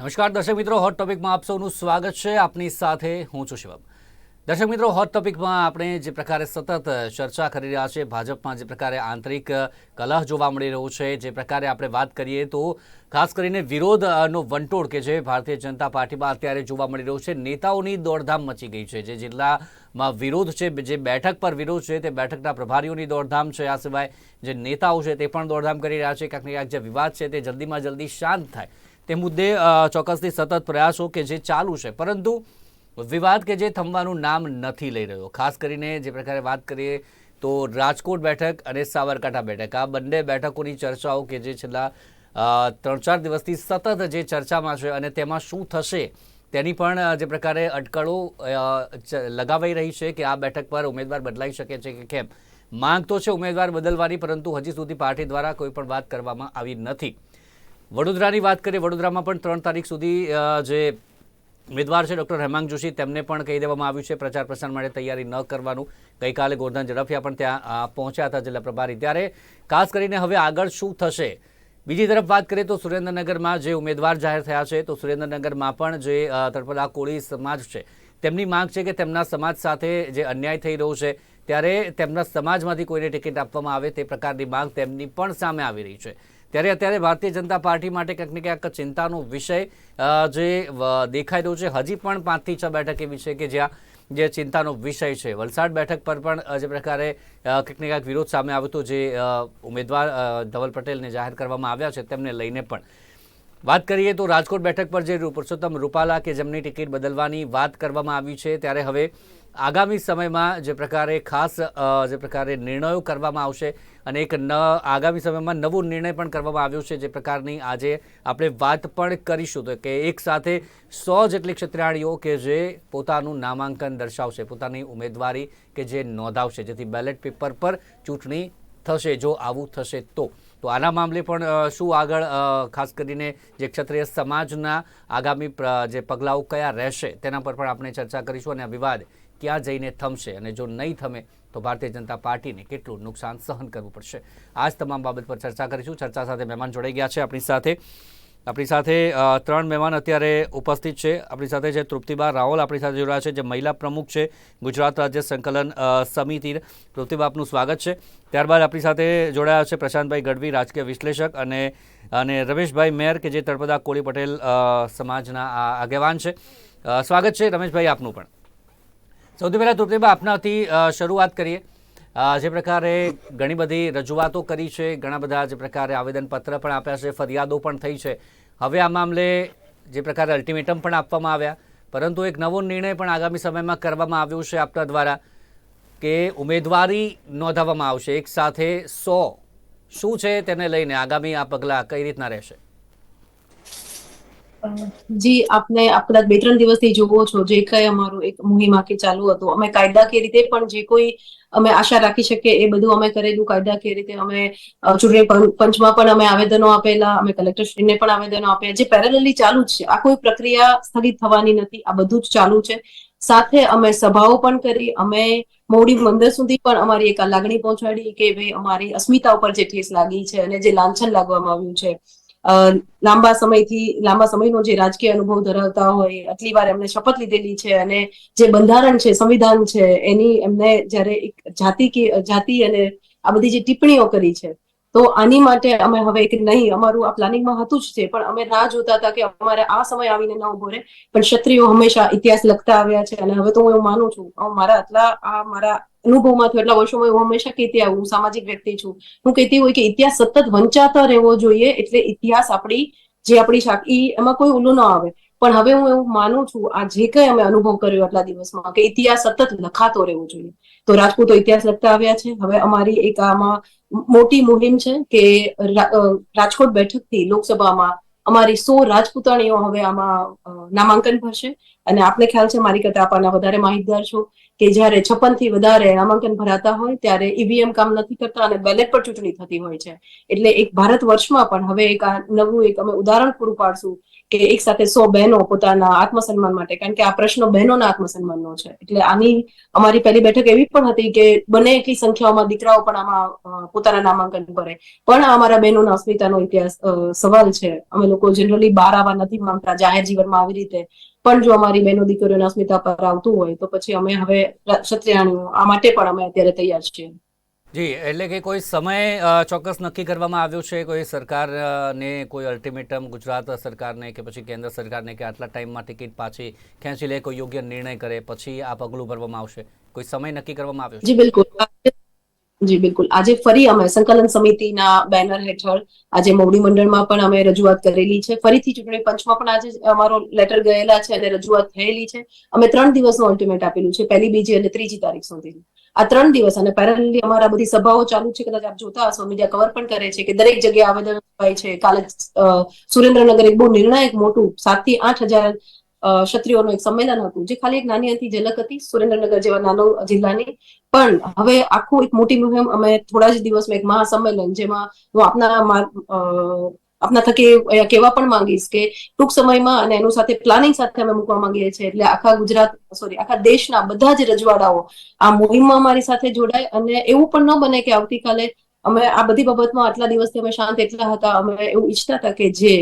નમસ્કાર, દર્શક મિત્રો હોટ ટોપિકમાં આપ સૌનું સ્વાગત છે. આપની સાથે હું છું શિવમ. દર્શક મિત્રો હોટ ટોપિકમાં આપણે જે પ્રકારે સતત ચર્ચા કરી રહ્યા છે ભાજપમાં જે પ્રકારે આંતરિક કલહ જોવા મળી રહ્યો છે, જે પ્રકારે આપણે વાત કરીએ તો ખાસ કરીને વિરોધનો વંટોળ કે જે ભારતીય જનતા પાર્ટીમાં અત્યારે જોવા મળી રહ્યો છે, નેતાઓની દોડધામ મચી ગઈ છે. જે જિલ્લામાં વિરોધ છે, જે બેઠક પર વિરોધ છે, તે બેઠકના પ્રભારીઓની દોડધામ છે. આ સિવાય જે નેતાઓ છે, તે પણ દોડધામ કરી રહ્યા છે. ક્યાંક ને ક્યાંક જે વિવાદ છે, તે જલ્દીમાં જલ્દી શાંત થાય. તે મુદ્દે ચોક્કસથી સતત પ્રયાસો કે જે ચાલુ છે. પરંતુ વિવાદ કે જે થમવાનું નામ નથી લઈ રહ્યો. ખાસ કરીને જે પ્રકારે વાત કરીએ તો રાજકોટ બેઠક અને સાબરકાંઠા બેઠક. આ બંને બેઠકોની ચર્ચાઓ કે જે છેલ્લા ત્રણ ચાર દિવસથી સતત જે ચર્ચામાં છે અને તેમાં શું થશે તેની પણ જે પ્રકારે અટકળો લગાવાઈ રહી છે કે આ બેઠક પર ઉમેદવાર બદલાઈ શકે છે કે કેમ. માંગ તો છે ઉમેદવાર બદલવાની, પરંતુ હજી સુધી પાર્ટી દ્વારા કોઈ પણ વાત કરવામાં આવી નથી. વડોદરાની વાત કરીએ, વડોદરામાં પણ ત્રણ તારીખ સુધી જે ઉમેદવાર છે ડૉક્ટર હેમાંગ જોશી, તેમને પણ કહી દેવામાં આવ્યું છે, પ્રચાર પ્રસાર માટે તૈયારી ન કરવાનું. ગઈકાલે ગોરધન ઝડફિયા પણ ત્યાં પહોંચ્યા હતા જિલ્લા પ્રભારી. ત્યારે ખાસ કરીને હવે આગળ શું થશે? બીજી તરફ વાત કરીએ તો સુરેન્દ્રનગરમાં જે ઉમેદવાર જાહેર થયા છે, તો સુરેન્દ્રનગરમાં પણ જે તળપદા કોળી સમાજ છે, તેમની માંગ છે કે તેમના સમાજ સાથે જે અન્યાય થઈ રહ્યો છે, ત્યારે તેમના સમાજમાંથી કોઈને ટિકિટ આપવામાં આવે તે પ્રકારની માંગ તેમની પણ સામે આવી રહી છે. ત્યારે અત્યારે ભારતીય જનતા પાર્ટી માટે કંઈક ને ક્યાંક ચિંતાનો વિષય જે દેખાઈ રહ્યો છે. હજી પણ પાંચથી છ બેઠક એવી છે કે જ્યાં જે ચિંતાનો વિષય છે. વલસાડ બેઠક પર પણ જે પ્રકારે ને ક્યાંક વિરોધ સામે આવ્યો હતો, જે ઉમેદવાર ધવલ પટેલને જાહેર કરવામાં આવ્યા છે તેમને લઈને પણ. વાત કરીએ તો રાજકોટ બેઠક પર જે પુરુષોત્તમ રૂપાલા કે જેમની ટિકિટ બદલવાની વાત કરવામાં આવી છે, ત્યારે હવે આગામી સમયમાં જે પ્રકારે ખાસ જે પ્રકારે નિર્ણયો કરવામાં આવશે અને એક ન, આગામી સમયમાં નવો નિર્ણય પણ કરવામાં આવ્યો છે જે પ્રકારની આજે આપણે વાત પણ કરીશું. તો કે એક સાથે સો જેટલી ક્ષત્રિયાળીઓ કે જે પોતાનું નામાંકન દર્શાવશે, પોતાની ઉમેદવારી કે જે નોંધાવશે, જેથી બેલેટ પેપર પર ચૂંટણી થશે, જો આવું થશે તો. તો આના મામલે પણ શું આગળ ખાસ કરીને જે ક્ષત્રિય સમાજના આગામી જે પગલાઓ કયા રહેશે તેના પર પણ આપણે ચર્ચા કરીશું અને આ વિવાદ ક્યાં જઈને થમશે અને જો નહીં થમે તો ભારતીય જનતા પાર્ટીને કેટલું નુકસાન સહન કરવું પડશે. આ જ તમામ બાબત પર ચર્ચા કરીશું. ચર્ચા સાથે મહેમાન જોડાઈ ગયા છે. આપણી સાથે આપણી સાથે ત્રણ મહેમાન અત્યારે ઉપસ્થિત છે. આપણી સાથે છે તૃપ્તિબા રાવલ, આપણી સાથે જોડાયા છે જે મહિલા પ્રમુખ છે ગુજરાત રાજ્ય સંકલન સમિતિ. તૃપ્તિબા, આપનું સ્વાગત છે. ત્યારબાદ આપણી સાથે જોડાયા છે પ્રશાંતભાઈ ગઢવી, રાજકીય વિશ્લેષક અને અને રમેશભાઈ મેયર કે જે તળપદા કોળી પટેલ સમાજના આગેવાન છે. સ્વાગત છે રમેશભાઈ આપનું પણ. સૌથી પહેલાં તૃપ્તિબા, આપનાથી શરૂઆત કરીએ. જે પ્રકારે ઘણી બધી રજૂઆતો કરી છે, ઘણા બધા જે પ્રકારે આવેદનપત્ર પણ આપ્યા છે, ફરિયાદો પણ થઈ છે. હવે આ મામલે જે પ્રકારે અલ્ટિમેટમ પણ આપવામાં આવ્યા. પરંતુ એક નવો નિર્ણય પણ આગામી સમયમાં કરવામાં આવ્યો છે આપના દ્વારા કે ઉમેદવારી નોંધાવવામાં આવશે. એક સાથે સો શું છે તેને લઈને આગામી આ પગલાં કઈ રીતના રહેશે? જી, આપને આપણા બે, ત્રણ દિવસથી જુઓ છો, જે કઈ અમારું એક મુહિમ આખી ચાલુ હતું. અમે કાયદાકીય રીતે પણ જે કોઈ અમે આશા રાખી શકીએ, એ બધું અમે કરેલું. કાયદાકીય રીતે અમે ચૂંટણી પંચમાં પણ અમે આવેદનો આપેલા, અમે કલેક્ટરશ્રીને પણ આવેદનો આપ્યા. જે પેરેલલી ચાલુ છે. આ કોઈ પ્રક્રિયા સ્થગિત થવાની નથી. આ બધું જ ચાલુ છે. સાથે અમે સભાઓ પણ કરી. અમે મોડી મંદર સુધી પણ અમારી એક લાગણી પહોંચાડી કે ભાઈ અમારી અસ્મિતા ઉપર જે ઠેસ લાગી છે અને જે લાંછન લાગવામાં આવ્યું છે લાંબા સમયથી, લાંબા સમયનો જે રાજકીય અનુભવ ધરાવતા હોય, આટલી વાર એમને શપથ લીધેલી છે અને જે બંધારણ છે, સંવિધાન છે, એની એમને જ્યારે એક જાતિ કે, જાતિ અને આ બધી જે ટિપ્પણીઓ કરી છે તો આની માટે અમે હવે એક નહીં, અમારું આ પ્લાનિંગમાં હતું જ છે, પણ અમે રાહ જોતા હતા કે અમારે આ સમય આવીને ન ઊભો રહે. પણ ક્ષત્રિયો હંમેશા ઇતિહાસ લખતા આવ્યા છે અને હવે તો હું એવું માનું છું મારા આટલા, આ મારા અનુભવમાંથી એટલા વર્ષોમાં હું હંમેશા કહેતી આવું, હું સામાજિક વ્યક્તિ છું. હું કહેતી હોય કે ઇતિહાસ સતત વંચાતો રહેવો જોઈએ, એટલે ઇતિહાસ આપણી, જે આપણી શાખી એમાં કોઈ ઓલું ન આવે. પણ હવે હું એવું માનું છું, આ જે કઈ અમે અનુભવ કર્યો આટલા દિવસમાં, કે ઇતિહાસ સતત લખાતો રહેવો જોઈએ. તો રાજપૂતો ઇતિહાસ લખતા આવ્યા છે, હવે અમારી એક આમાં મોટી મુહિમ છે કે રાજકોટ બેઠકથી લોકસભામાં અમારી સો રાજપૂતાણીઓ હવે આમાં નામાંકન ભરશે. અને આપને ખ્યાલ છે મારી કરતા આપણને વધારે માહિતગાર છો કે જ્યારે છપ્પનથી વધારે નામાંકન ભરાતા હોય ત્યારે ઈવીએમ કામ નથી કરતા અને બેલેટ પર ચૂંટણી થતી હોય છે. એટલે એક ભારત વર્ષમાં પણ હવે એક આ નવું એક અમે ઉદાહરણ પૂરું પાડશું કે એક સાથે સો બહેનો પોતાના આત્મસન્માન માટે, કારણ કે આ પ્રશ્ન બહેનોના આત્મસન્માનનો છે. એટલે આની અમારી પહેલી બેઠક એવી પણ હતી કે બને એટલી સંખ્યાઓમાં દીકરાઓ પણ આમાં પોતાના નામાંકન કરે. પણ અમારા બહેનોના અસ્મિતાનો ઇતિહાસ સવાલ છે. અમે લોકો જનરલી બહાર આવવા નથી માંગતા જાહેર જીવનમાં આવી રીતે. પણ જો અમારી બહેનો દીકરીઓના અસ્મિતા પર આવતું હોય, તો પછી અમે હવે ક્ષત્રિયાણીઓ, આ માટે પણ અમે અત્યારે તૈયાર છીએ. જી, એટલે કે કોઈ સમય ચોક્કસ નક્કી કરવામાં આવ્યો છે? કોઈ સરકારને કોઈ અલ્ટિમેટમ ગુજરાત સરકારને કે પછી કેન્દ્ર સરકારને કે આટલા ટાઈમમાં ટિકિટ પાછી ખેંચી લે, કોઈ યોગ્ય નિર્ણય કરે, પછી આ પગલું ભરવામાં આવશે? કોઈ સમય નક્કી કરવામાં આવ્યો જી, બિલકુલ. જી, બિલકુલ. આજે ફરી અમે સંકલન સમિતિના બેનર હેઠળ આજે મોવડી મંડળમાં પણ અમે રજૂઆત કરેલી છે. ફરીથી ચૂંટણી પંચમાં પણ આજે અમારો લેટર ગયેલા છે અને રજૂઆત થયેલી છે. અમે ત્રણ દિવસનું અલ્ટિમેટ આપેલું છે, પહેલી બીજી અને ત્રીજી તારીખ સુધી આ ત્રણ દિવસ અને પેરેલલી અમારા બધી સભાઓ ચાલુ છે, કદાચ આપ જોતા હશો મીડિયા કવર પણ કરે છે કે દરેક જગ્યાએ આવેદન અપાય છે. કાલે સુરેન્દ્રનગર એક બહુ નિર્ણાયક મોટું સાતથી આઠ હજાર ક્ષત્રિયોનું એક સંમેલન હતું, જે ખાલી એક નાની હતી ઝલક હતી, સુરેન્દ્રનગર જેવા નાનો જિલ્લાની. પણ હવે આખું એક મોટી મુહિમ, અમે થોડા જ દિવસમાં એક મહાસંમેલન, જેમાં હું આપના આપના થકી કહેવા પણ માંગીશ કે ટૂંક સમયમાં અને એનું સાથે પ્લાનિંગ સાથે અમે મૂકવા માંગીએ છીએ. એટલે આખા ગુજરાત સોરી આખા દેશના બધા જ રજવાડાઓ આ મુહિમમાં અમારી સાથે જોડાય અને એવું પણ ન બને કે આવતીકાલે અમે આ બધી બાબતમાં આટલા દિવસથી અમે શાંત એટલા હતા, અમે એવું ઈચ્છતા હતા કે જે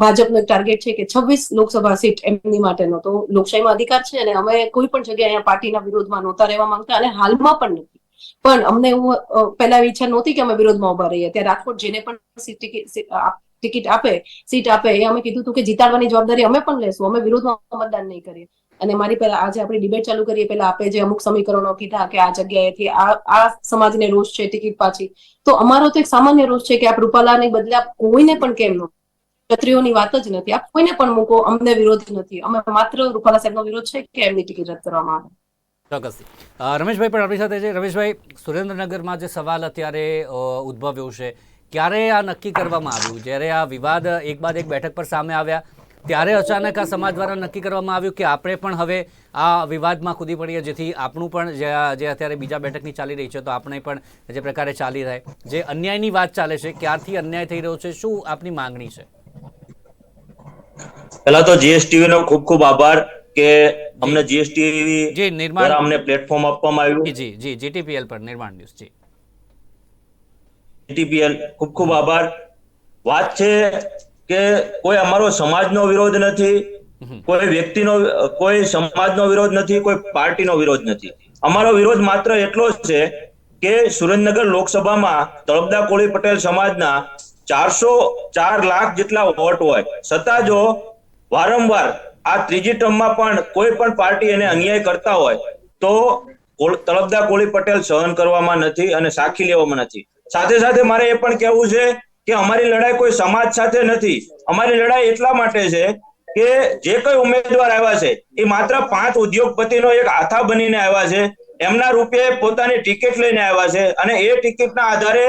ભાજપનો ટાર્ગેટ છે કે છવ્વીસ લોકસભા સીટ એમની માટેનો. તો લોકશાહીમાં અધિકાર છે અને અમે કોઈ પણ જગ્યાએ અહીંયા પાર્ટીના વિરોધમાં નહોતા રહેવા માંગતા અને હાલમાં પણ નથી. પણ અમને એવું પહેલા ઈચ્છા નહોતી કે અમે વિરોધમાં ઊભા રહીએ. ત્યારે રાજકોટ જેને પણ સીટ ટિકિટ આપ- સીટ આપે, એ અમે કીધું હતું કે જીતાડવાની જવાબદારી અમે પણ લેશું, અમે વિરોધમાં મતદાન નહીં કરીએ. અને મારી પહેલા આજે આપણે ડિબેટ ચાલુ કરીએ, પહેલા આપે જે અમુક સમીકરણો કીધા કે આ જગ્યાએથી આ આ સમાજને રોષ છે ટિકિટ પાછી. તો અમારો તો એક સામાન્ય રોષ છે કે આપ રૂપાલાને બદલે આપ કોઈને પણ કેમ નો ક્ષત્રિયોની વાત જ નથી. આપ કોઈને પણ મૂકો, અમને વિરોધ નથી. અમે માત્ર રૂપાલા સાહેબનો વિરોધ છે કે એમની ટિકિટ રદ કરવામાં આવે. ચોક્કસથી રમેશભાઈ પણ આપણી સાથે છે. રમેશભાઈ, સુરેન્દ્રનગરમાં જે સવાલ અત્યારે ઉદ્ભવ્યો છે ક્યારે આ નક્કી કરવામાં આવ્યું જ્યારે આ વિવાદ એક બાદ એક બેઠક પર સામે આવ્યા ત્યારે અચાનક આ સમાજ દ્વારા નક્કી કરવામાં આવ્યું કે આપણે પણ હવે આ વિવાદમાં કૂદી પડીએ જેથી આપણું પણ જે અત્યારે બીજા બેઠકની ચાલી રહી છે તો આપણે પણ જે પ્રકારે ચાલી રહે જે અન્યાયની વાત ચાલે છે ક્યારથી અન્યાય થઈ રહ્યો છે શું આપની માંગણી છે પહેલા તો જીએસટીવી નો ખૂબ ખૂબ આભાર કે અમને જીએસટીવી જી નિર્માણ અમને પ્લેટફોર્મ આપવામાં આવ્યું જી જી જીટીપીએલ પર નિર્માણ ન્યૂઝ જી જીટીપીએલ ખૂબ ખૂબ આભાર. વાત છે કે કોઈ અમારો સમાજનો વિરોધ નથી કોઈ વ્યક્તિનો કોઈ સમાજનો વિરોધ નથી કોઈ પાર્ટીનો વિરોધ નથી. અમારો વિરોધ માત્ર એટલો જ છે કે સુરેન્દ્રનગર લોકસભામાં તળપદા કોળી પટેલ સમાજના ચારસો ચાર લાખ જેટલા વોટ હોય. છતાં જો વારંવાર આ ત્રીજી ટર્મમાં પણ કોઈ પણ પાર્ટી એને અન્યાય કરતા હોય તો તળપદા કોળી પટેલ સહન કરવામાં નથી અને સાખી લેવામાં નથી. સાથે સાથે મારે એ પણ કહેવું છે કે અમારી લડાઈ કોઈ સમાજ સાથે નથી. અમારી લડાઈ એટલા માટે છે કે જે કોઈ ઉમેદવાર આવ્યા છે, એ માત્ર પાંચ ઉદ્યોગપતિનો એક આથા બનીને આવ્યા છે. એમના રૂપે પોતાની ટિકિટ લઈને આવ્યા છે અને એ ટિકિટના આધારે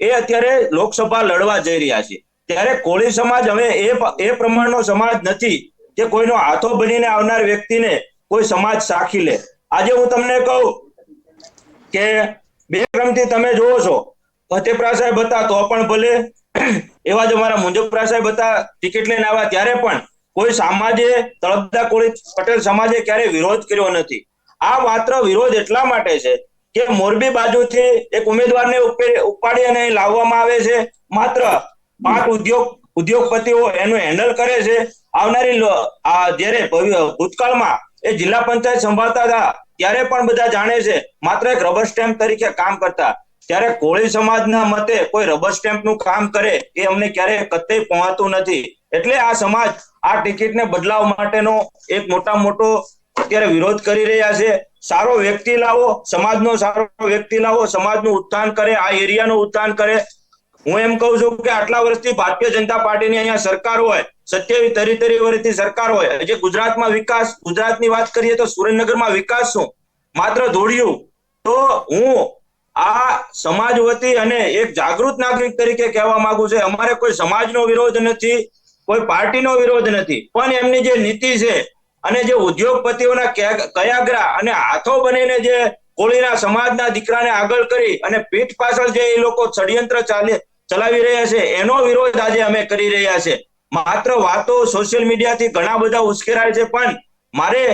એ અત્યારે લોકસભા લડવા જઈ રહ્યા છે. ત્યારે કોળી સમાજ હવે એ એ પ્રમાણનો સમાજ નથી કે કોઈનો હાથો બનીને આવનાર વ્યક્તિને કોઈ સમાજ સાખી લે. આજે હું તમને કહું કે બે ક્રમથી તમે જોવો છો ફતેપરા સાહેબ હતા, તો પણ ભલે. એવા જ અમારા મુંજપરા સાહેબ હતા, ટિકિટ લઈને આવ્યા ત્યારે પણ કોઈ સમાજે, તળપદા કોળી પટેલ સમાજે ક્યારેય વિરોધ કર્યો નથી. આ માત્ર વિરોધ એટલા માટે છે કે મોરબી બાજુથી એક ઉમેદવારને ઉપાડી અને લાવવામાં આવે છે. માત્ર પાંચ ઉદ્યોગ, ઉદ્યોગપતિઓ એનું હેન્ડલ કરે છે. આવનારી આ જ્યારે ભૂતકાળમાં એ જિલ્લા પંચાયત સંભાળતા હતા, ત્યારે પણ બધા જાણે છે, માત્ર એક રબર સ્ટેમ્પ તરીકે કામ કરતા. ત્યારે કોળી સમાજના મતે કોઈ રબર સ્ટેમ્પનું કામ કરે એ અમને ક્યારેય કતે પહોંચતું નથી. એટલે આ સમાજ આ ટિકિટને બદલાવ માટેનો એક મોટા મોટો અત્યારે વિરોધ કરી રહ્યા છે. સારો વ્યક્તિ લાવો, સમાજનો સારો વ્યક્તિ લાવો, સમાજનું ઉત્થાન કરે, આ એરિયાનું ઉત્થાન કરે. હું એમ કહું છું કે આટલા વર્ષથી ભારતીય જનતા પાર્ટીની અહીંયા સરકાર હોય, સત્યાવીસ તરી તરી વર્ષથી સરકાર હોય જે ગુજરાતમાં વિકાસ, ગુજરાતની વાત કરીએ તો સુરેન્દ્રનગરમાં વિકાસ શું? માત્ર ધોળિયું. તો હું આ સમાજ વતી અને એક જાગૃત નાગરિક તરીકે કહેવા માંગુ છે. અમારે કોઈ સમાજનો વિરોધ નથી, કોઈ પાર્ટીનો વિરોધ નથી. પણ એમની જે નીતિ છે અને જે ઉદ્યોગપતિઓના કયાગરા અને હાથો બનીને જે કોળીના સમાજના દીકરાને આગળ કરી અને પીઠ પાછળ જે એ લોકો ષડયંત્ર ચાલે, ચલાવી રહ્યા છે, એનો વિરોધ આજે અમે કરી રહ્યા છે. માત્ર વાતો સોશિયલ મીડિયાથી ઘણા બધા ઉશ્કેરાય છે, પણ મારે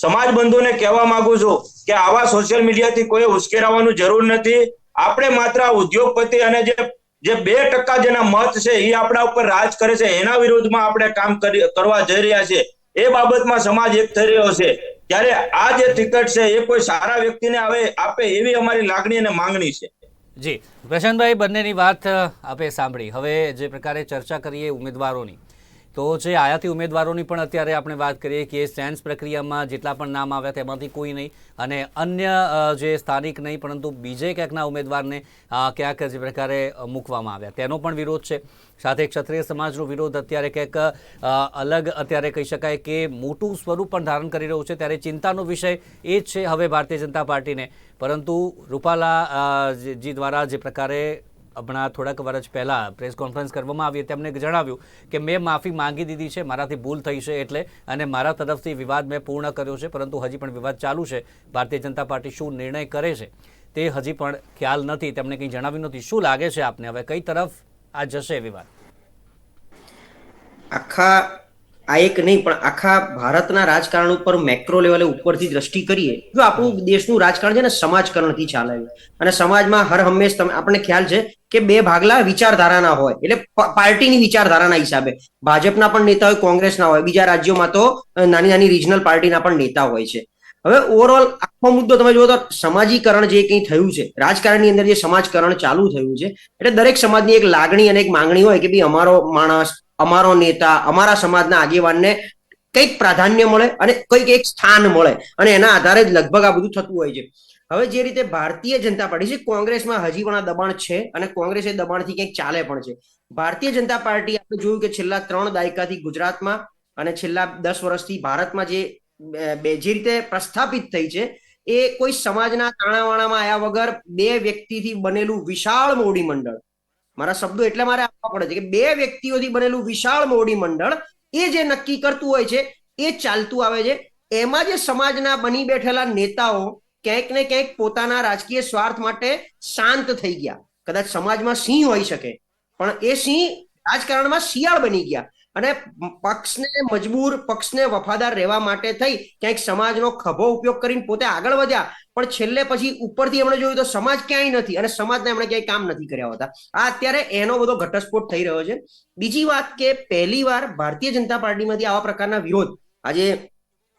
સમાજ બંધુને કહેવા માંગુ છું કે આવા સોશિયલ મીડિયાથી કોઈ ઉશ્કેરાવાનું જરૂર નથી. આપણે માત્ર ઉદ્યોગપતિ અને જે જે બે ટકા જેના મત છે એ આપણા ઉપર રાજ કરે છે, એના વિરુદ્ધમાં આપણે કામ કરવા જઈ રહ્યા છે એ બાબતમાં સમાજ એક થઈ રહ્યો છે. ત્યારે આ જે ટિકિટ છે એ કોઈ સારા વ્યક્તિને આવે, આપે એવી અમારી લાગણી અને માંગણી છે. જી, પ્રશાંતભાઈ, બંનેની વાત આપે સાંભળી. હવે જે પ્રકારે ચર્ચા કરીએ ઉમેદવારોની તો જે આયાતી ઉમેદવારોની પણ અત્યારે આપણે વાત કરીએ કે સેન્સ પ્રક્રિયામાં જેટલા પણ નામ આવ્યા તેમાંથી કોઈ નહીં અને અન્ય જે સ્થાનિક નહીં, પરંતુ બીજે ક્યાંકના ઉમેદવારને ક્યાંક જે પ્રકારે મૂકવામાં આવ્યા. તેનો પણ વિરોધ છે. સાથે ક્ષત્રિય સમાજનો વિરોધ અત્યારે ક્યાંક અલગ અત્યારે કહી શકાય કે મોટું સ્વરૂપ પણ ધારણ કરી રહ્યું છે. ત્યારે ચિંતાનો વિષય એ જ છે હવે ભારતીય જનતા પાર્ટીને. પરંતુ રૂપાલા જી જી દ્વારા જે પ્રકારે હમણાં થોડાક વર્ષ પહેલાં પ્રેસ કોન્ફરન્સ કરવામાં આવી તેમણે જણાવ્યું કે મેં માફી માંગી દીધી છે, મારાથી ભૂલ થઈ છે એટલે અને મારા તરફથી વિવાદ મેં પૂર્ણ કર્યો છે, પરંતુ હજી પણ વિવાદ ચાલુ છે. ભારતીય જનતા પાર્ટી શું નિર્ણય કરે છે તે હજી પણ ખ્યાલ નથી. તેમણે કંઈ જણાવ્યું નથી. શું લાગે છે આપને? હવે કઈ તરફ આ જશે વિવાદ? આખા આ એક નહીં, પણ આખા ભારતના રાજકારણ ઉપર મેક્રો લેવલે ઉપરથી દ્રષ્ટિ કરીએ જો આપણું દેશનું રાજકારણ છે ને સમાજકરણથી ચાલે છે. અને સમાજમાં હર હંમેશ તમે, આપણને ખ્યાલ છે કે બે ભાગલા વિચારધારાના હોય, એટલે પાર્ટીની વિચારધારાના હિસાબે. ભાજપના પણ નેતા હોય, કોંગ્રેસના હોય, બીજા રાજ્યોમાં તો નાની નાની રિજનલ પાર્ટીના પણ નેતા હોય છે. હવે ઓવરઓલ આખો મુદ્દો તમે જુઓ તો સમાજીકરણ જે કંઈ થયું છે, રાજકારણની અંદર જે સમાજકરણ ચાલુ થયું છે, એટલે દરેક સમાજની એક લાગણી અને એક માંગણી હોય કે ભાઈ અમારો માણસ અમારો નેતા, અમારા સમાજના આગેવાનને કંઈક પ્રાધાન્ય મળે અને કંઈક એક સ્થાન મળે અને એના આધારે જ લગભગ આ બધું થતું હોય છે. હવે જે રીતે ભારતીય જનતા પાર્ટી છે, કોંગ્રેસમાં હજી પણ આ દબાણ છે અને કોંગ્રેસ એ દબાણથી કંઈક ચાલે પણ છે. ભારતીય જનતા પાર્ટી આપણે જોયું કે છેલ્લા ત્રણ દાયકાથી ગુજરાતમાં અને છેલ્લા દસ વર્ષથી ભારતમાં જે બે- જે રીતે પ્રસ્થાપિત થઈ છે, એ કોઈ સમાજના તાણાવાણામાં આવ્યા વગર બે વ્યક્તિથી બનેલું વિશાળ મોડી મંડળ મારા શબ્દો એટલે મારે આપવા પડે છે કે બે વ્યક્તિઓથી બનેલું વિશાળ મોડી મંડળ એ જે નક્કી કરતું હોય છે, એ ચાલતું આવે છે. એમાં જે સમાજના બની બેઠેલા નેતાઓ ક્યાંક ને ક્યાંક પોતાના રાજકીય સ્વાર્થ માટે શાંત થઈ ગયા. કદાચ સમાજમાં સિંહ હોઈ શકે. પણ એ સિંહ રાજકારણમાં શિયાળ બની ગયા. અને પક્ષને મજબૂર, પક્ષને વફાદાર રહેવા માટે થઈ ક્યાંક સમાજનો ખભો ઉપયોગ કરીને પોતે આગળ વધ્યા. પણ છેલ્લે પછી ઉપરથી એમણે જોયું તો સમાજ ક્યાંય નથી અને સમાજને એમણે ક્યાંય કામ નથી કર્યા હોતા. આ અત્યારે એનો બધો ઘટસ્ફોટ થઈ રહ્યો છે. બીજી વાત કે પહેલી વાર ભારતીય જનતા પાર્ટીમાંથી આવા પ્રકારના વિરોધ. આજે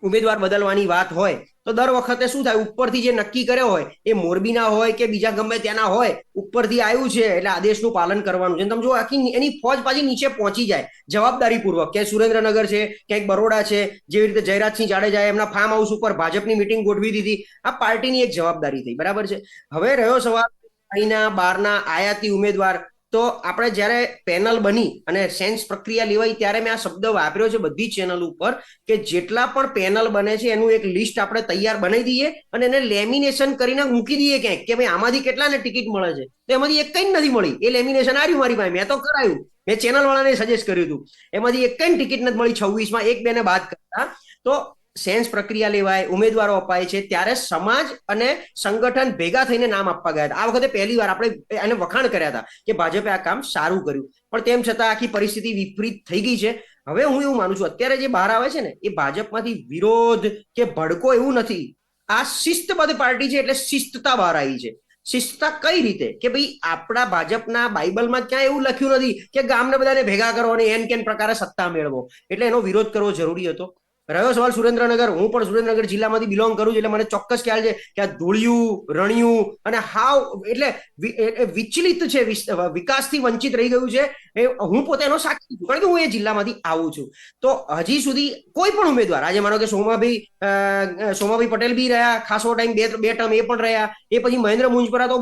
ઉમેદવાર બદલવાની વાત હોય, તો દર વખતે શું થાય? ઉપરથી જે નક્કી કર્યો હોય, એ મોરબીના હોય કે બીજા ગમે ત્યાંના હોય, ઉપરથી આવ્યું છે એટલે આદેશનું પાલન કરવાનું છે. તમે જો આખી એની ફોજ પાછી નીચે પહોંચી જાય, જવાબદારીપૂર્વક. ક્યાંય સુરેન્દ્રનગર છે ક્યાંક બરોડા છે, જેવી રીતે જયરાજસિંહ જાડેજાએ એમના ફાર્મ હાઉસ ઉપર ભાજપની મિટિંગ ગોઠવી દીધી, આ પાર્ટીની એક જવાબદારી થઈ. બરાબર છે? હવે રહ્યો સવાલ અહીંના બહારના આયાતી ઉમેદવાર તો આપણે જ્યારે પેનલ બની અને સેન્સ પ્રક્રિયા લેવાઈ ત્યારે મેં આ શબ્દ વાપર્યો છે બધી ચેનલ ઉપર કે જેટલા પણ પેનલ બને છે એનું એક લિસ્ટ આપણે તૈયાર બનાવી દઈએ અને એને લેમિનેશન કરીને મૂકી દઈએ ક્યાંક કે ભાઈ આમાંથી કેટલાને ટિકિટ મળે છે. તો એમાંથી એક કઈ નથી મળી. એ લેમિનેશન આવ્યું મારી પાસે. મેં તો કરાયું. મેં ચેનલ વાળાને સજેસ્ટ કર્યું હતું. એમાંથી એક કઈ ટિકિટ નથી મળી છવ્વીસમાં. એક બેને બાદ કરતા. તો સેન્સ પ્રક્રિયા લેવાય, ઉમેદવારો અપાય છે, ત્યારે સમાજ અને સંગઠન ભેગા થઈને નામ આપવા ગયા હતા. આ વખતે પહેલી વાર આપણે એને વખાણ કર્યા હતા કે ભાજપે આ કામ સારું કર્યું. પણ તેમ છતાં આખી પરિસ્થિતિ વિપરીત થઈ ગઈ છે. હવે હું એવું માનું છું, અત્યારે જે બહાર આવે છે ને, એ ભાજપમાંથી વિરોધ કે ભડકો એવું નથી. આ શિસ્તબદ્ધ પાર્ટી છે એટલે શિસ્તતા બહાર આવી છે. શિસ્તતા કઈ રીતે? કે ભાઈ આપણા ભાજપના બાઇબલમાં ક્યાં એવું લખ્યું નથી કે ગામને બધાને ભેગા કરો અને એન કેન પ્રકારે સત્તા મેળવો. એટલે એનો વિરોધ કરવો જરૂરી હતો. રહ્યો સવાલ સુરેન્દ્રનગર, હું પણ સુરેન્દ્રનગર જિલ્લામાંથી બિલોંગ કરું છું, એટલે મને ચોક્કસ ખ્યાલ છે કે આ ધૂળિયું, રણિયું અને હાવ એટલે વિચલિત છે વિકાસથી વંચિત રહી ગયું છે, એ હું પોતે એનો સાક્ષી છું, કારણ કે હું એ જિલ્લામાંથી આવું છું. તો હજી સુધી કોઈ પણ ઉમેદવાર, આજે માનો કે સોમાભાઈ સોમાભાઈ પટેલ બી રહ્યા, ખાસો ટાઈમ બે બે ટર્મ એ પણ રહ્યા, એ પછી મહેન્દ્ર મુંજપરા તો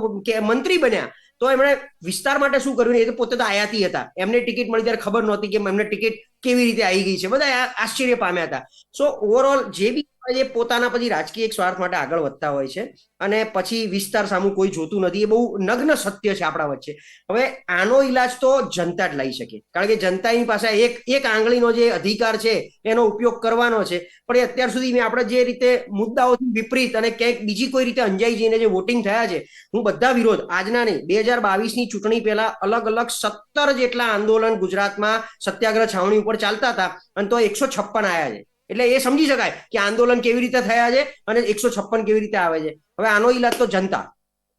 મંત્રી બન્યા તો એમણે વિસ્તાર માટે શું કર્યું એ પોતે તો આયાતી હતા. એમને ટિકિટ મળી ત્યારે ખબર નહોતી કે એમને ટિકિટ કેવી રીતે આવી ગઈ છે. બધા આશ્ચર્ય પામ્યા હતા. સો ઓવરઓલ જે બી એ પોતાના પછી રાજકીય એક સ્વાર્થ માટે આગળ વધતા હોય છે. અને પછી વિસ્તાર સામું કોઈ જોતું નથી. એ બહુ નગ્ન સત્ય છે આપણા વચ્ચે. હવે આનો ઈલાજ તો જનતા જ લઈ શકે. કારણ કે જનતાની પાસે એક એક આંગળીનો જે અધિકાર છે, એનો ઉપયોગ કરવાનો છે. પણ એ અત્યાર સુધી આપણે જે રીતે મુદ્દાઓથી વિપરીત અને ક્યાંક બીજી કોઈ રીતે અંજાઈ જઈને જે વોટિંગ થયા છે, હું બધા વિરોધ, આજના નહીં, બે હજાર બાવીસની ચૂંટણી પહેલા અલગ અલગ સત્તર જેટલા આંદોલન ગુજરાતમાં સત્યાગ્રહ છાવણી ઉપર ચાલતા હતા. અને તો એકસો છપ્પન આવ્યા છે. એટલે એ સમજી શકાય કે આંદોલન કેવી રીતે થયા છે અને એકસો છપ્પન કેવી રીતે આવે છે. હવે આનો ઈલાજ તો જનતા.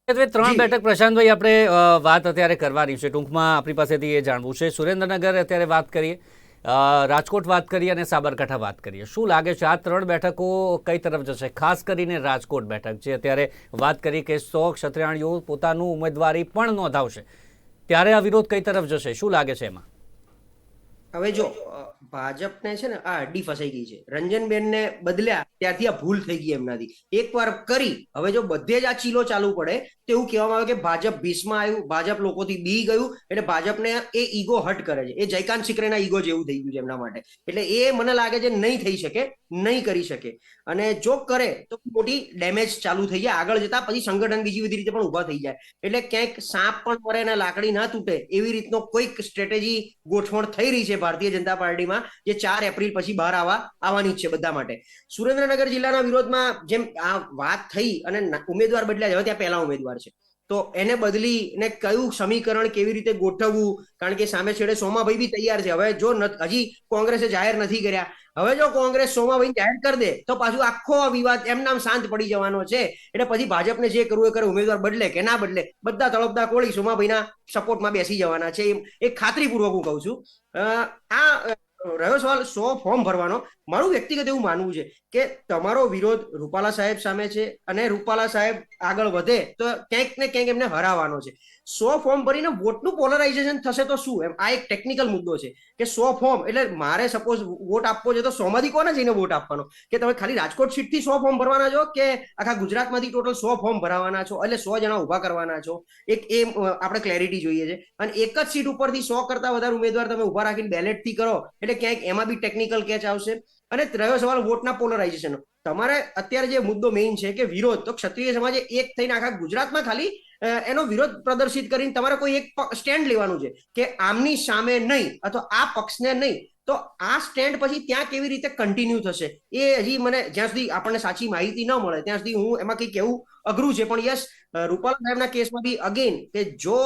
ત્રણ બેઠક પ્રશાંતભાઈ આપણે વાત અત્યારે કરવાની છે. ટૂંકમાં આપણી પાસેથી એ જાણવું છે. સુરેન્દ્રનગર અત્યારે વાત કરીએ. રાજકોટ વાત કરીએ અને સાબરકાંઠા વાત કરીએ. શું લાગે છે આ ત્રણ બેઠકો કઈ તરફ જશે? ખાસ કરીને રાજકોટ બેઠક જે અત્યારે વાત કરી કે સો ક્ષત્રિયાણીઓ પોતાનું ઉમેદવારી પણ નોંધાવશે. ત્યારે આ વિરોધ કઈ તરફ જશે? શું લાગે છે એમાં? હવે જો ભાજપને છે ને આ અડી ફસાઈ ગઈ છે. રંજનબેનને બદલ્યા ત્યારથી આ ભૂલ થઈ ગઈ એમનાથી. એકવાર કરી, હવે જો બધે જ આ ચીલો ચાલુ પડે, તો એવું કહેવામાં આવે કે ભાજપ ભીસમાં આવ્યું, ભાજપ લોકોથી બી ગયું, એટલે ભાજપને એ ઈગો હટ કરે છે. એ જયકાંત સિકરેના ઈગો જેવું થઈ ગયું છે એમના માટે. એટલે એ મને લાગે છે નહીં થઈ શકે, નહીં કરી શકે. અને જો કરે, તો મોટી ડેમેજ ચાલુ થઈ જાય. આગળ જતા પછી સંગઠન બીજી બધી રીતે પણ ઊભા થઈ જાય. એટલે ક્યાંક સાપ પણ મરે અને લાકડી ના તૂટે, એવી રીતનો કોઈક સ્ટ્રેટેજી ગોઠવણ થઈ રહી છે ભારતીય જનતા પાર્ટીમાં જે ચાર એપ્રિલ પછી બહાર આવા આવવાની છે બધા માટે. સુરેન્દ્રનગર જિલ્લાના વિરોધમાં જેમ આ વાત થઈ અને ઉમેદવાર બદલ્યા જવા ત્યાં પહેલા ઉમેદવાર છે. તો એને બદલી ને કયું સમીકરણ કેવી રીતે ગોઠવવું? કારણ કે સામે છેડે સોમાભાઈ બી તૈયાર છે. હવે જો હજી કોંગ્રેસે જાહેર નથી કર્યા. હવે જો કોંગ્રેસ સોમાભાઈ જાહેર કરી દે, તો પાછું આખો આ વિવાદ એમ નામ શાંત પડી જવાનો છે. એટલે પછી ભાજપને જે કરવું એ કરે ઉમેદવાર બદલે કે ના બદલે, બધા તળપદા કોળી સોમાભાઈના સપોર્ટમાં બેસી જવાના છે. એક ખાતરીપૂર્વક હું કહું છું. આ રહ્યો સવાલ સો ફોર્મ ભરવાનો. મારું વ્યક્તિગત એવું માનવું છે કે તમારો વિરોધ રૂપાલા સાહેબ સામે છે અને રૂપાલા સાહેબ આગળ વધે તો ક્યાંક ને ક્યાંક એમને હરાવવાનો છે. સો ફોર્મ ભરીને વોટનું પોલરાઇઝેશન થશે તો શું? એમ આ એક ટેકનિકલ મુદ્દો છે કે સો ફોર્મ એટલે મારે સપોઝ વોટ આપવો છે તો સોમાંથી કોને જઈને વોટ આપવાનો? કે તમે ખાલી રાજકોટ સીટથી સો ફોર્મ ભરવાના છો કે આખા ગુજરાતમાંથી ટોટલ સો ફોર્મ ભરાવાના છો? એટલે સો જણા ઊભા કરવાના છો. એક એ આપણે ક્લેરિટી જોઈએ છે. અને એક જ સીટ ઉપરથી સો કરતા વધારે ઉમેદવાર તમે ઊભા રાખીને બેલેટથી કરો. એટલે ક્યાંક એમાં બી ટેકનિકલ કેચ આવશે. અને રહ્યો સવાલ વોટના પોલરાઇઝેશનનો તમારે અત્યારે જે મુદ્દો મેઇન છે કે વિરોધ, તો ક્ષત્રિય સમાજે એક થઈને આખા ગુજરાતમાં ખાલી એનો વિરોધ પ્રદર્શિત કરીને તમારે કોઈ એક સ્ટેન્ડ લેવાનું છે કે આમની સામે નહીં અથવા આ પક્ષને નહીં. તો આ સ્ટેન્ડ પછી ત્યાં કેવી રીતે કન્ટિન્યુ થશે? એ હજી મને જ્યાં સુધી આપણને સાચી માહિતી ન મળે, ત્યાં સુધી હું એમાં કંઈ કહેવું અઘરું છે. પણ યસ રૂપાલા સાહેબના કેસમાં બી અગેન કે જો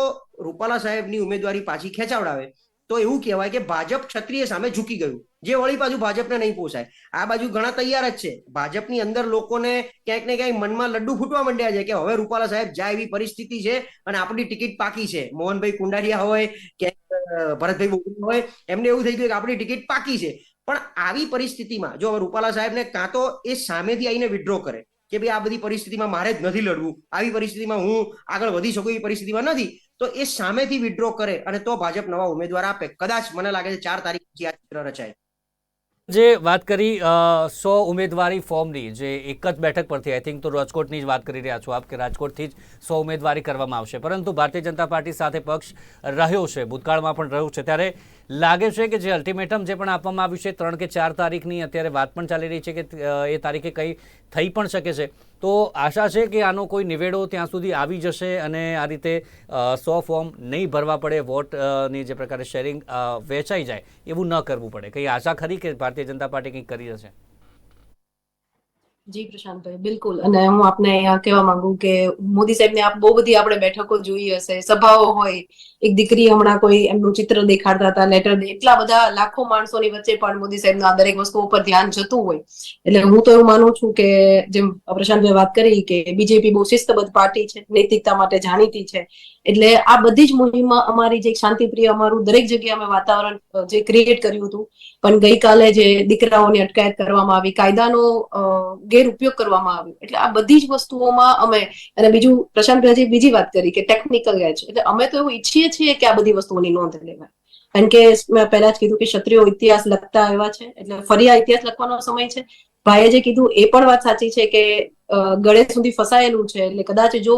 રૂપાલા સાહેબની ઉમેદવારી પાછી ખેંચાવડાવે તો એવું કહેવાય કે ભાજપ ક્ષત્રિય સામે ઝૂકી ગયું. જે વળી પાછું ભાજપને નહીં પોસાય. આ બાજુ ઘણા તૈયાર જ છે. ભાજપની અંદર લોકોને ક્યાંક ને ક્યાંક મનમાં લડ્ડુ ફૂટવા માંડ્યા છે કે હવે રૂપાલા સાહેબ જાય એવી પરિસ્થિતિ છે અને આપણી ટિકિટ પાકી છે. મોહનભાઈ કુંડારિયા હોય કે ભરતભાઈ બોગરી હોય, એમને એવું થઈ ગયું કે આપણી ટિકિટ પાકી છે. પણ આવી પરિસ્થિતિમાં જો હવે રૂપાલા સાહેબને કાં તો એ સામેથી આવીને વિડ્રો કરે કે ભાઈ આ બધી પરિસ્થિતિમાં મારે જ નથી લડવું. આવી પરિસ્થિતિમાં હું આગળ વધી શકું એવી પરિસ્થિતિમાં નથી. તો એ સામેથી વિડ્રો કરે અને તો ભાજપ નવા ઉમેદવાર આપે. કદાચ મને લાગે છે ચાર તારીખ પછી આ ચિત્ર રચાય. જે વાત કરી સો ઉમેદવારી ફોર્મની જે એક જ બેઠક પરથી આઈ થિંક તો રાજકોટની જ વાત કરી રહ્યા છો આપ કે રાજકોટથી જ સો ઉમેદવારી કરવામાં આવશે. પરંતુ ભારતીય જનતા પાર્ટી સાથે પક્ષ રહ્યો છે, ભૂતકાળમાં પણ રહ્યો છે. ત્યારે લાગે છે કે જે અલ્ટિમેટમ જે પણ આપવામાં આવ્યું છે, ત્રણ કે ચાર તારીખની અત્યારે વાત પણ ચાલી રહી છે કે એ તારીખે કંઈ થઈ પણ શકે છે. તો આશા છે કે આનો કોઈ નિવેડો ત્યાં સુધી આવી જશે અને આ રીતે સો ફોર્મ નહીં ભરવા પડે વોટની જે પ્રકારે શેરિંગ વેચાઈ જાય, એવું ન કરવું પડે. કંઈ આશા ખરી કે ભારતીય જનતા પાર્ટી કંઈક કરી જશે જી, પ્રશાંતભાઈ, બિલકુલ. અને હું આપને કહેવા માંગુ કે મોદી સાહેબને આપ બહુ બધી આપણે બેઠકો જોઈ હશે, સભાઓ હોય, એક દીકરી હમણાં કોઈ એમનું ચિત્ર દેખાડતા હતા લેટર એટલા બધા લાખો માણસોની વચ્ચે પણ મોદી સાહેબનું આ દરેક વસ્તુ ઉપર ધ્યાન જતું હોય. એટલે હું તો એવું માનું છું કે જેમ પ્રશાંતભાઈ વાત કરી કે બીજેપી બહુ શિસ્તબદ્ધ પાર્ટી છે, નૈતિકતા માટે જાણીતી છે એટલે આ બધી જ મુહિમમાં અમારી જે શાંતિપ્રિય અમારું દરેક જગ્યાએ અમે વાતાવરણ જે ક્રિએટ કર્યું હતું. પણ ગઈકાલે જે દીકરાઓની અટકાયત કરવામાં આવી, કાયદાનો ગેરઉપયોગ કરવામાં આવ્યો. એટલે આ બધી જ વસ્તુઓમાં અમે, અને બીજું પ્રશાંતભાઈ બીજી વાત કરી કે ટેકનિકલ ગેજ એટલે અમે તો એવું ઈચ્છીએ છીએ કે આ બધી વસ્તુઓની નોંધ લેવાય. કારણ કે મેં પહેલા જ કીધું કે ક્ષત્રિયો ઇતિહાસ લખતા એવા છે. એટલે ફરી આ ઇતિહાસ લખવાનો સમય છે. ભાઈએ જે કીધું એ પણ વાત સાચી છે કે ગળે સુધી ફસાયેલું છે. એટલે કદાચ જો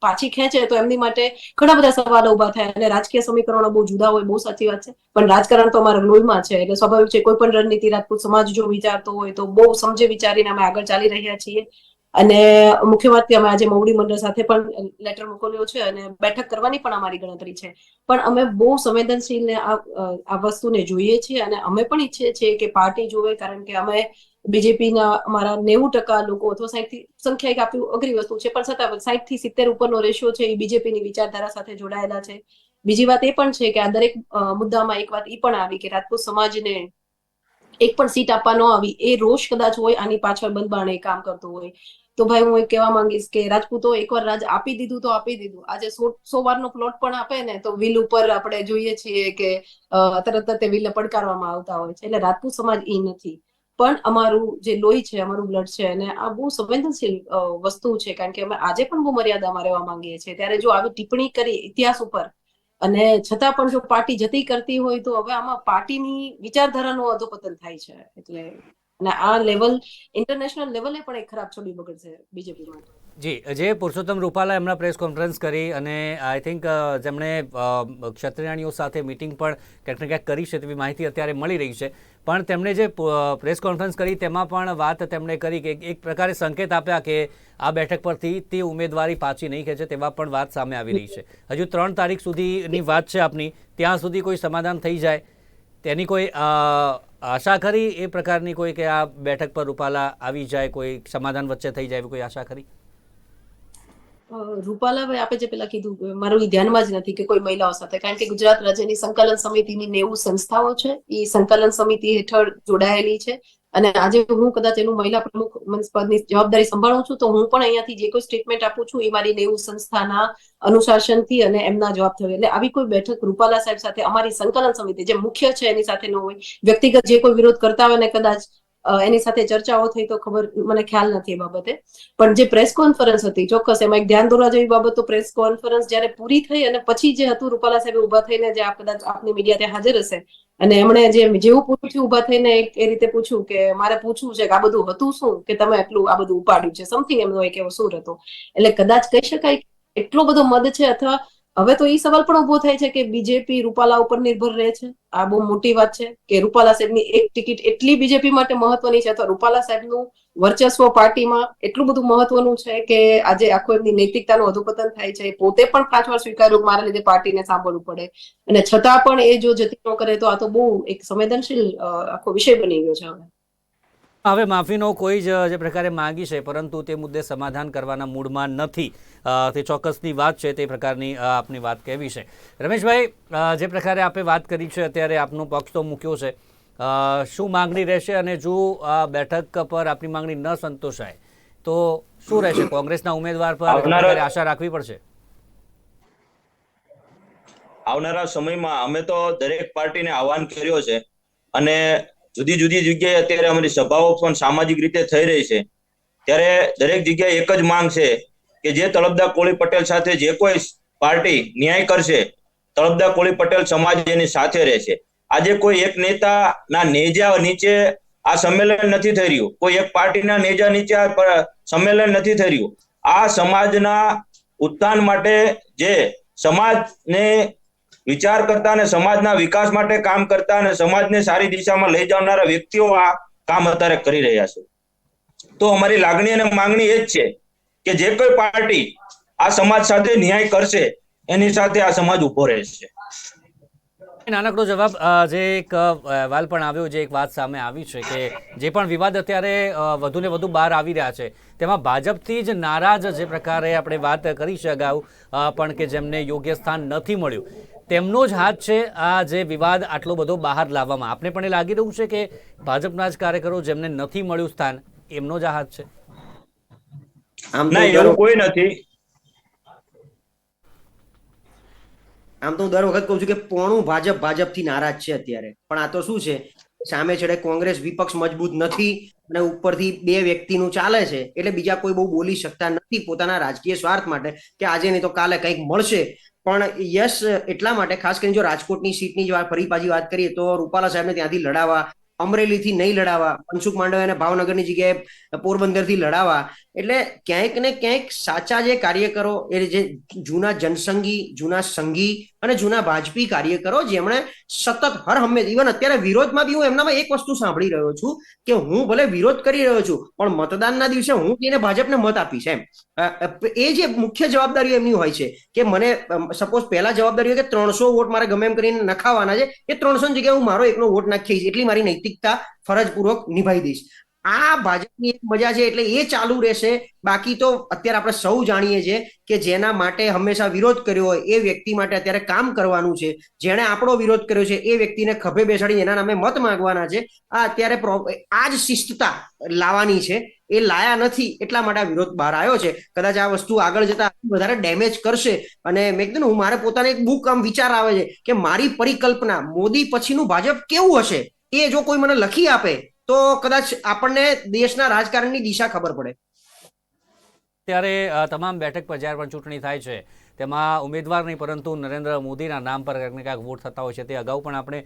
પાછી ખેંચે તો એમની માટે ઘણા બધા સવાલો ઊભા થાય અને રાજકીય સમીકરણો બહુ જુદા હોય, બહુ સાચી વાત છે. પણ રાજકારણ તો અમારા લોહીમાં છે. એટલે સ્વાભાવિક છે કોઈ પણ રણનીતિ રાજપૂત સમાજ જો વિચારતો હોય તો બહુ સમજે વિચારીને અમે આગળ ચાલી રહ્યા છીએ. અને મુખ્ય વાત કે અમે આજે મોવડી મંડળ સાથે પણ લેટર મોકલ્યો છે અને બેઠક કરવાની પણ અમારી ગણતરી છે. પણ અમે બહુ સંવેદનશીલ આ વસ્તુને જોઈએ છીએ અને અમે પણ ઈચ્છીએ છીએ કે પાર્ટી જોવે કારણ કે અમે બીજેપીના અમારા નેવું ટકા લોકો અથવા સાઈઠથી, સંખ્યા એક આપ્યું અઘરી વસ્તુ છે, પણ છતાં સાઈઠથી સિત્તેર ઉપરનો રેશિયો છે એ બીજેપીની વિચારધારા સાથે જોડાયેલા છે. બીજી વાત એ પણ છે કે આ દરેક મુદ્દામાં એક વાત એ પણ આવી કે રાજપૂત સમાજને એક પણ સીટ આપવા ન આવી. એ રોષ કદાચ હોય, આની પાછળ બંધબાણે કામ કરતો હોય. તો ભાઈ હું એ કહેવા માંગીશ કે રાજપૂતો એકવાર રાજ આપી દીધું તો આપી દીધું. આજે સો વારનો પ્લોટ પણ આપે ને, તો વિલ ઉપર આપણે જોઈએ છીએ કે તરત તે વિલને પડકારવામાં આવતા હોય છે. એટલે રાજપૂત સમાજ એ નથી. પણ અમારું જે લોહી છે, અમારું બ્લડ છે, અને આ બહુ સંવેદનશીલ વસ્તુ છે. કારણ કે અમે આજે પણ બહુ મર્યાદામાં રહેવા માંગીએ છીએ. ત્યારે જો આવી ટિપ્પણી કરી ઇતિહાસ ઉપર અને છતાં પણ જો પાર્ટી જતી કરતી હોય તો હવે આમાં પાર્ટીની વિચારધારાનું અધોપતન થાય છે. એટલે અને આ લેવલ, ઇન્ટરનેશનલ લેવલે પણ એક ખરાબ છબી બગડશે બીજેપી માટે જી, જે પુરુષોત્તમ રૂપાલા એમના પ્રેસ કોન્ફરન્સ કરી અને આઈ થિંક જેમણે ક્ષત્રિયાણીઓ સાથે મિટિંગ પણ ક્યાંક ને ક્યાંક કરી છે તેવી માહિતી અત્યારે મળી રહી છે. પણ તેમણે જે પ્રેસ કોન્ફરન્સ કરી તેમાં પણ વાત તેમણે કરી કે એક પ્રકારે સંકેત આપ્યા કે આ બેઠક પરથી તે ઉમેદવારી પાછી નહીં ખેંચે તેવા પણ વાત સામે આવી રહી છે. હજુ ત્રણ તારીખ સુધીની વાત છે આપની. ત્યાં સુધી કોઈ સમાધાન થઈ જાય. તેની કોઈ આશા ખરી એ પ્રકારની કોઈ કે આ બેઠક પર રૂપાલા આવી જાય, કોઈ સમાધાન વચ્ચે થઈ જાય એવી કોઈ આશા ખરી? રૂપાલાભાઈ આપે જે પેલા કીધું મારું ધ્યાનમાં જ નથી કે કોઈ મહિલાઓ સાથે. કારણ કે ગુજરાત રાજ્યની સંકલન સમિતિની નેવું સંસ્થાઓ છે. એ સંકલન સમિતિ હેઠળ જોડાયેલી છે. અને આજે હું કદાચ એનું મહિલા પ્રમુખ પદની જવાબદારી સંભાળું છું, તો હું પણ અહીંયાથી જે કોઈ સ્ટેટમેન્ટ આપું છું એ મારી નેવું સંસ્થાના અનુશાસનથી અને એમના જવાબ થયો એટલે આવી કોઈ બેઠક રૂપાલા સાહેબ સાથે અમારી સંકલન સમિતિ, જે મુખ્ય છે એની સાથે ન હોય, વ્યક્તિગત જે કોઈ વિરોધ કરતા હોય ને કદાચ એની સાથે ચર્ચાઓ થઈ તો ખબર, મને ખ્યાલ નથી એ બાબતે. પણ જે પ્રેસ કોન્ફરન્સ હતી, ચોક્કસ એમાં એક ધ્યાન દોરવા જેવી બાબત તો પ્રેસ કોન્ફરન્સ જ્યારે પૂરી થઈ અને પછી જે હતું, રૂપાલા સાહેબ ઊભા થઈને જે કદાચ આપની મીડિયા ત્યાં હાજર હશે. અને એમણે જે જેવું પૂછ્યું ઊભા થઈને એક એ રીતે પૂછ્યું કે મારે પૂછવું છે કે આ બધું હતું શું? કે તમે એટલું આ બધું ઉપાડ્યું છે? સમથિંગ એમનો એક એવો સુર હતો. એટલે કદાચ કહી શકાય એટલો બધો મદ છે અથવા હવે તો એ સવાલ પણ ઊભો થાય છે કે બીજેપી રૂપાલા ઉપર નિર્ભર રહે છે? આ બહુ મોટી વાત છે કે રૂપાલા સાહેબની એક ટિકિટ એટલી બીજેપી માટે મહત્વની છે અથવા રૂપાલા સાહેબનું વર્ચસ્વ પાર્ટીમાં એટલું બધું મહત્વનું છે કે આજે આખો એમની નૈતિકતાનું અધોપતન થાય છે પોતે પણ પાંચ વાર સ્વીકાર્યું મારા લીધે પાર્ટીને સાંભળવું પડે. અને છતાં પણ એ જો જતી ન કરે તો આ તો બહુ એક સંવેદનશીલ આખો વિષય બની ગયો છે હવે. હવે માફીનો કોઈ જ જે પ્રકારે માંગી છે પરંતુ તે મુદ્દે સમાધાન કરવાના મૂડમાં નથી. તે ચોક્કસની વાત છે તે પ્રકારની આપની વાત કહેવી છે. રમેશભાઈ જે પ્રકારે આપે વાત કરી છે અત્યારે આપનો પક્ષ તો મૂક્યો છે. શું માંગણી રહેશે અને જો આ બેઠક પર આપની માંગણી ન સંતોષાય તો શું રહેશે? કોંગ્રેસના ઉમેદવાર પર આશા રાખવી પડશે? આવનારા સમયમાં અમે તો દરેક પાર્ટીને આહવાન કર્યો છે. અને જુદી જુદી જગ્યાએ અત્યારે અમારી સભાઓ પણ સામાજિક રીતે થઈ રહી છે. ત્યારે દરેક જગ્યાએ એક જ માંગ છે કે જે તળપદા કોળી પટેલ સાથે જે કોઈ પાર્ટી ન્યાય કરશે તળપદા કોળી પટેલ સમાજ એની સાથે રહેશે. આજે કોઈ એક નેતાના નેજા નીચે આ સંમેલન નથી થઈ રહ્યું. કોઈ એક પાર્ટીના નેજા નીચે આ સંમેલન નથી થઈ રહ્યું. આ સમાજના ઉત્થાન માટે જે સમાજને વિચાર કરતા અને સમાજના વિકાસ માટે કામ કરતા અને સમાજને સારી દિશામાં લઈ જનારા વ્યક્તિઓ આ કામ અત્યારે કરી રહ્યા છે. તો અમારી લાગણી અને માંગણી એ જ છે કે જે કોઈ પાર્ટી આ સમાજ સાથે ન્યાય કરશે, એની સાથે આ સમાજ ઊભો રહેશે. નાનકડો જવાબ જે એક વાલ પણ આવ્યો, જે એક વાત સામે આવી છે કે જે પણ વિવાદ અત્યારે વધુ ને વધુ બહાર આવી રહ્યા છે, તેમાં ભાજપથી જ નારાજ જે પ્રકારે આપણે વાત કરી છે અગાઉ પણ કે જેમને યોગ્ય સ્થાન નથી મળ્યું. તેમનો જ હાથ છે આ જે વિવાદ આટલો બધો બહાર લાવવામાં. આપને પણ એ લાગી રહ્યું છે કે ભાજપના જ કાર્યકરો જેમને નથી મળ્યું સ્થાન એમનો જ આ હાથ છે? આમ તો ના દર એવું કોઈ નથી. આમ તો હું દર વખત કહું છું કે પોણું ભાજપ ભાજપથી નારાજ છે અત્યારે. પણ આ તો શું છે? સામે છેડે કોંગ્રેસ વિપક્ષ મજબૂત નથી અને ઉપરથી બે વ્યક્તિનું ચાલે છે. એટલે બીજા કોઈ બહુ બોલી શકતા નથી પોતાના રાજકીય સ્વાર્થ માટે કે આજે નહીં તો કાલે કંઈક મળશે. પણ યસ એટલા માટે, ખાસ કરીને જો રાજકોટની સીટની જ ફરી પાછી વાત કરીએ તો રૂપાલા સાહેબને ત્યાંથી લડાવવા અમરેલીથી નહીં લડાવવા, મનસુખ માંડવિયાને ભાવનગરની જગ્યાએ પોરબંદરથી લડાવા એટલે ક્યાંક ને ક્યાંક સાચા જે કાર્યકરો, એ જે જૂના જનસંઘી જૂના સંઘી અને જૂના ભાજપી કાર્યકરો જેમણે સતત હર હંમેશ ઇવન અત્યારે વિરોધમાં બી હું એમનામાં એક વસ્તુ સાંભળી રહ્યો છું કે હું ભલે વિરોધ કરી રહ્યો છું, પણ મતદાનના દિવસે હું જઈને ભાજપને મત આપીશ એમ. એ જે મુખ્ય જવાબદારી એમની હોય છે કે મને સપોઝ પહેલા જવાબદારી કે ત્રણસો વોટ મારે ગમે એમ કરીને નખાવાના છે, એ ત્રણસો જગ્યાએ હું મારો એકનો વોટ નાખીશ, એટલી મારી નૈતિકતા ફરજપૂર્વક નિભાવી દઈશ. આ ભાજપની એક મજા છે એટલે એ ચાલુ રહેશે. બાકી તો અત્યારે આપણે સૌ જાણીએ છીએ કે જેના માટે હંમેશા વિરોધ કર્યો હોય એ વ્યક્તિ માટે અત્યારે કામ કરવાનું છે. જેણે આપણો વિરોધ કર્યો છે એ વ્યક્તિને ખભે બેસાડી એના નામે મત માંગવાના છે. આ અત્યારે આ જ શિસ્તતા લાવવાની છે. એ લાયા નથી એટલા માટે આ વિરોધ બહાર આવ્યો છે. કદાચ આ વસ્તુ આગળ જતા વધારે ડેમેજ કરશે. અને મેં કીધું હું મારે પોતાને એક બુક આમ વિચાર આવે છે કે મારી પરિકલ્પના મોદી પછીનું ભાજપ કેવું હશે? એ જો કોઈ મને લખી આપે, તો કદાચ આપણને દેશના રાજકારણની દિશા ખબર પડે. ત્યારે તમામ બેઠક પર જ્યારે પણ ચૂંટણી થાય છે. તેમાં ઉમેદવાર નહીં, પરંતુ નરેન્દ્ર મોદીના નામ પર ક્યાંક ને ક્યાંક વોટ થતા હોય છે, તે અગાઉ પણ આપણે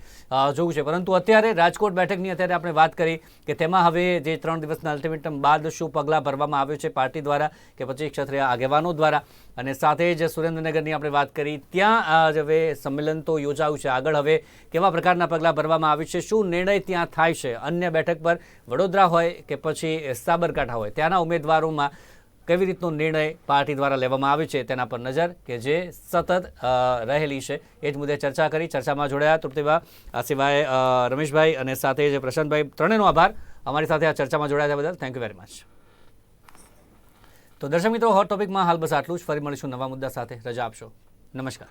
જોયું છે. પરંતુ અત્યારે રાજકોટ બેઠકની અત્યારે આપણે વાત કરી કે તેમાં હવે જે ત્રણ દિવસના અલ્ટિમેટમ બાદ શું પગલાં ભરવામાં આવ્યું છે પાર્ટી દ્વારા કે પછી ક્ષત્રિય આગેવાનો દ્વારા? અને સાથે જ સુરેન્દ્રનગરની આપણે વાત કરી, ત્યાં હવે સંમેલન તો યોજાયું છે. આગળ હવે કેવા પ્રકારના પગલાં ભરવામાં આવ્યું છે? શું નિર્ણય ત્યાં થાય છે? અન્ય બેઠક પર વડોદરા હોય કે પછી સાબરકાંઠા હોય? ત્યાંના ઉમેદવારોમાં કેવી રીતનો નિર્ણય પાર્ટી દ્વારા લેવામાં આવે છે તેના પર નજર કે જે સતત રહેલી છે એ જ મુદ્દે ચર્ચા કરી. ચર્ચામાં જોડાયા તૃપ્તિભા આ સિવાય રમેશભાઈ અને સાથે જે પ્રશાંતભાઈ, ત્રણેયનો આભાર. અમારી સાથે આ ચર્ચામાં જોડાયા બદલ થેન્ક યુ વેરી મચ તો દર્શક મિત્રો હોટ ટોપિકમાં હાલ બસ આટલું જ. ફરી મળીશું નવા મુદ્દા સાથે. રજા આપશો. નમસ્કાર.